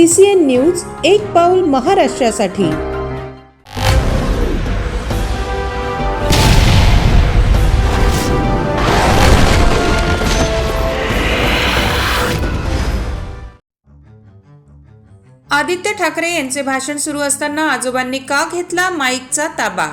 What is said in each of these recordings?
C C N news एक पाऊल महाराष्ट्रासाठी. आदित्य ठाकरे यांचे भाषण सुरू असताना आजोबांनी का घेतला माईकचा ताबा?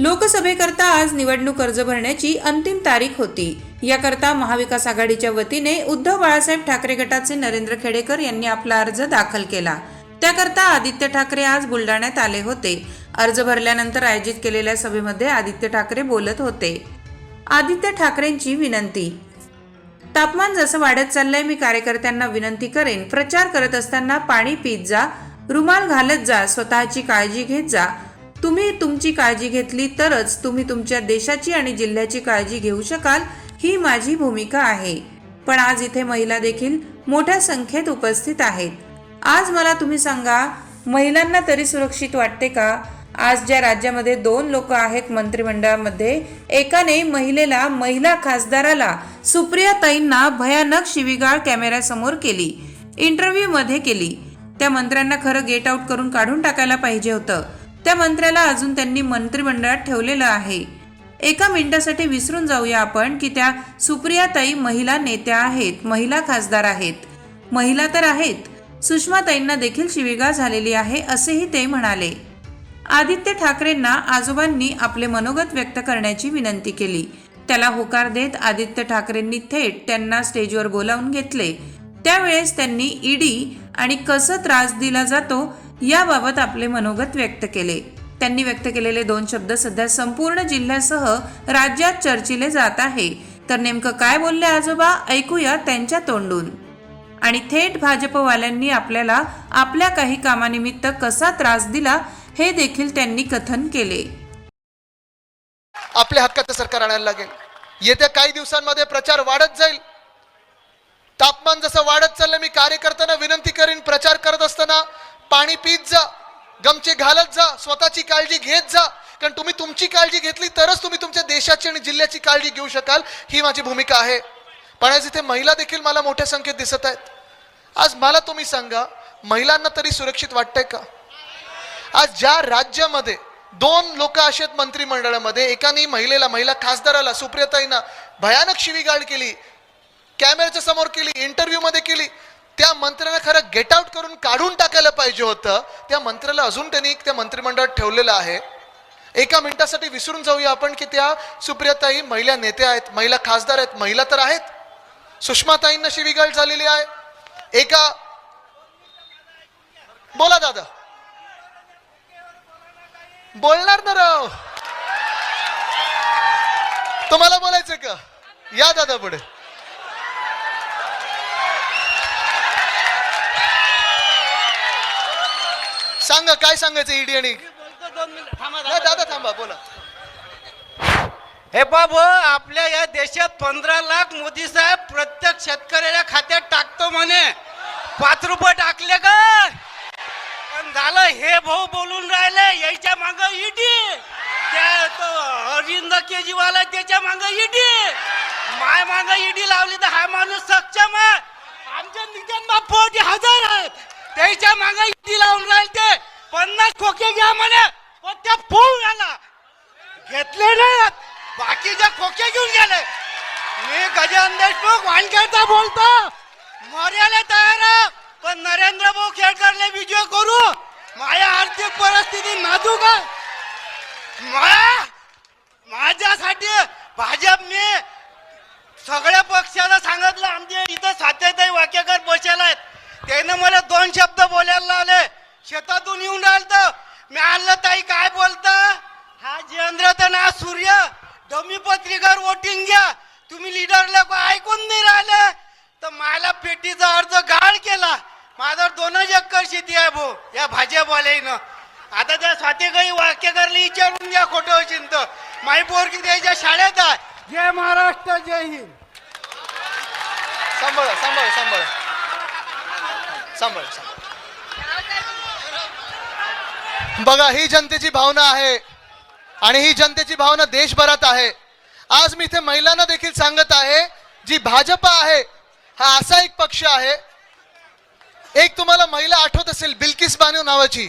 लोकसभेकरता आज निवडणूक अर्ज भरण्याची अंतिम तारीख होती. याकरता महाविकास आघाडीच्या वतीने उद्धव बाळासाहेब ठाकरे गटाचे नरेंद्र खेडेकर यांनी आपला अर्ज दाखल केला. त्याकरता आदित्य ठाकरे आज बुलढाण्यात आले होते. अर्ज भरल्यानंतर आयोजित केलेल्या सभेमध्ये आदित्य ठाकरे बोलत होते. आदित्य ठाकरेंची विनंती. तापमान जसं वाढत चाललंय मी कार्यकर्त्यांना विनंती करेन. प्रचार करत असताना पाणी पीत जा रुमाल घालत जा स्वतःची काळजी घेत जा. तुम्ही तुमची काळजी घेतली तरच तुम्ही तुमच्या देशाची आणि जिल्ह्याची काळजी घेऊ शकाल ही माझी भूमिका आहे. पण आज इथे महिला देखील मोठ्या संख्येत उपस्थित आहेत. आज मला तुम्ही सांगा महिलांना तरी सुरक्षित वाटते का? आज ज्या राज्यामध्ये दोन लोक आहेत मंत्रिमंडळामध्ये एकाने महिलेला महिला खासदाराला सुप्रिया ताईंना भयानक शिवीगाळ कॅमेऱ्यासमोर केली. इंटरव्ह्यू मध्ये केली. त्या मंत्र्यांना खरं गेट आउट करून काढून टाकायला पाहिजे होतं. त्या मंत्र्याला अजून त्यांनी मंत्रिमंडळात ठेवलेलं आहे. एका मिनिटासाठी विसरून जाऊया आपण की त्या सुप्रियाताई महिला नेत्या आहेत महिला खासदार आहेत. महिला तर आहेत. सुषमाताईंना देखील शिवीगाळ झालेली आहे असेही ते म्हणाले. आदित्य ठाकरेंना आजोबांनी आपले मनोगत व्यक्त करण्याची विनंती केली. त्याला होकार देत आदित्य ठाकरेंनी थेट त्यांना स्टेजवर बोलावून घेतले. त्यावेळेस त्यांनी ईडी आणि कसं त्रास दिला जातो याबाबत आपले मनोगत व्यक्त केले. त्यांनी व्यक्त केलेले दोन शब्द सध्या संपूर्ण जिल्ह्यासह राज्यात चर्चिले जात आहे. तर नेमकं काय बोलले आजोबा? ऐकूया त्यांच्या तोंडून. आणि थेट भाजपवाल्यांनी आपल्याला आपल्या काही कामानिमित्त कसा त्रास दिला हे देखील त्यांनी कथन केले. आपल्या हक्काचं सरकार आणायला लागेल. येत्या काही दिवसांमध्ये प्रचार वाढत जाईल. तापमान जसं वाढत चाललं मी कार्यकर्त्यांना विनंती करीन प्रचार करत असताना पाणी पीत जा गमचे घालत जा स्वतःची काळजी घेत जा. कारण तुम्ही तुमची काळजी घेतली तरच तुम्ही तुमच्या देशाची आणि जिल्ह्याची काळजी घेऊ शकाल. ही माझी भूमिका आहे. पण आज इथे महिला देखील मला मोठ्या संख्येत दिसत आहेत. आज मला तुम्ही सांगा महिलांना तरी सुरक्षित वाटतंय का? आज ज्या राज्यामध्ये दोन लोक असे आहेत मंत्रिमंडळामध्ये एकाने महिलेला महिला खासदाराला सुप्रियताईना भयानक शिवीगाळ केली कॅमेऱ्याच्या समोर केली इंटरव्ह्यू मध्ये केली गेट आउट करून काढून टाकायला पाहिजे होतं. त्या मंत्र्याला अजून त्यांनी त्या मंत्रिमंडळात ठेवलेलं आहे. एका मिनिटासाठी विसरून जाऊया आपण की त्या सुप्रियाताई महिला नेत्या आहेत महिला खासदार आहेत महिला तर आहेत. सुषमाताईंना शिवीगाळ झालेली आहे. एका बोला दादा. बोलणार ना राव. तुम्हाला बोलायचं का? या दादा पुढे. सांगा काय सांगायचं ईडी आणि नाही, दादा थांबा बोला. हे बाबू आपल्या या देशात पंधरा लाख मोदी साहेब प्रत्येक शेतकऱ्याच्या खात्यात टाकतो म्हणे. पाच रुपये टाकले का? पण झालं हे भाऊ बोलून राहिले याच्या माग ईडी त्या तो अरविंद केजरीवाल आहे त्याच्या माग ईडी माय माग ईडी लावली तर हा माणूस सक्षम आहे. आमच्या नितीन बाप्पोटी हजार आहेत. त्याच्या माग इथे लावून राहिले ते पन्नास खोके घ्या म्हणे. पण त्या फोन आला घेतले ना बाकीच्या खोके घेऊन गेले. मी गजानन देशमुख वानखेडचा बोलतो. मर्याला तयार पण नरेंद्र भाऊ खेडकरले विजय करू. माझ्या आर्थिक परिस्थिती नाजूक आहे. मा- माझ्यासाठी भाजपने सगळ्या पक्षाला सांगितलं. आमचे इथं सातेताई वाक्यकर बसेल आहेत. त्यानं मला दोन शब्द बोलायला लावले. शेतातून येऊन राहिलं मी आणलं ताई काय बोलता? हा जयेंद्र तर ना सूर्य डमी पत्रिकार वोटिंग घ्या. तुम्ही लिडर लोक ऐकून नाही राहिले. तर मला पेटीचा अर्ज गाळ केला. माझा दोनच एकर शेती आहे भाऊ या भाजपवाल्यानं आता त्या स्वातीकाई वाक्य करले विचारून घ्या खोटं चिंत माई पोरगी त्याच्या शाळेत आहे. जय महाराष्ट्र जय हिंद. सांभाळा सांभाळा सांभाळा. सांभाळ सांभाळ. बघा ही जनतेची भावना आहे आणि ही जनतेची भावना देशभरात आहे. आज मी इथे महिलांना देखील सांगत आहे जी भाजप आहे हा असा एक पक्ष आहे. एक तुम्हाला महिला आठवत असेल बिल्किस बानू नावाची.